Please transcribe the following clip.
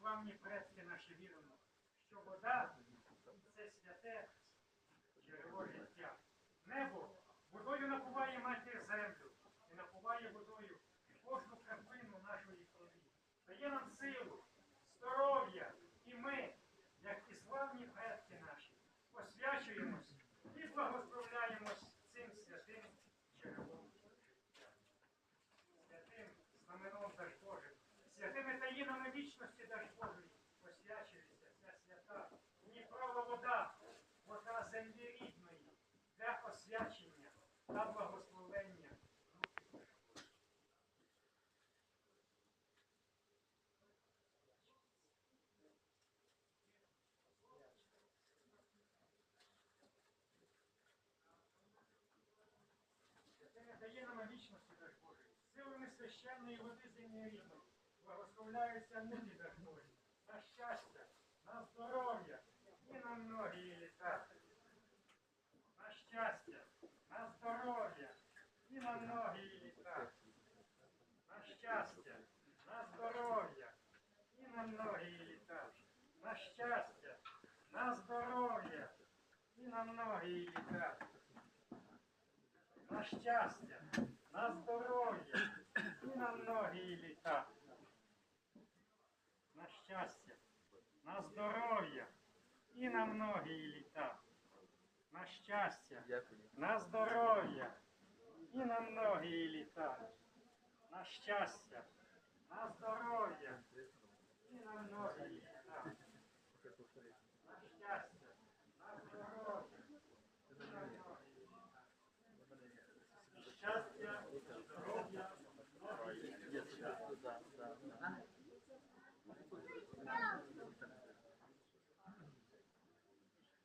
славні предки наші віримо, що вода це святе джерело життя. Небо водою напуває матір землю і напуває водою кожну краплину нашої крові. Дає нам силу, здоров'я, і ми, як і славні предки наші, освячуємось і благословляємось вічності Даж Божої, освячується ця свята, Дніпрова вода, вода землі рідної, для освячення та благословення. Божої. Святими вічності Даж Божої, силами священної води землі рідної, благословляються муки Даж Божі, на щастя, на здоров'я і на многі літа. На щастя, на здоров'я і на многі літа. На щастя, на здоров'я і на многі літа. На щастя, на здоров'я і на многі літа на щастя, на здоров'я і на многі літа. Щастя, на здоров'я і на многі літа. На щастя, на здоров'я і на многі літа. На щастя, на здоров'я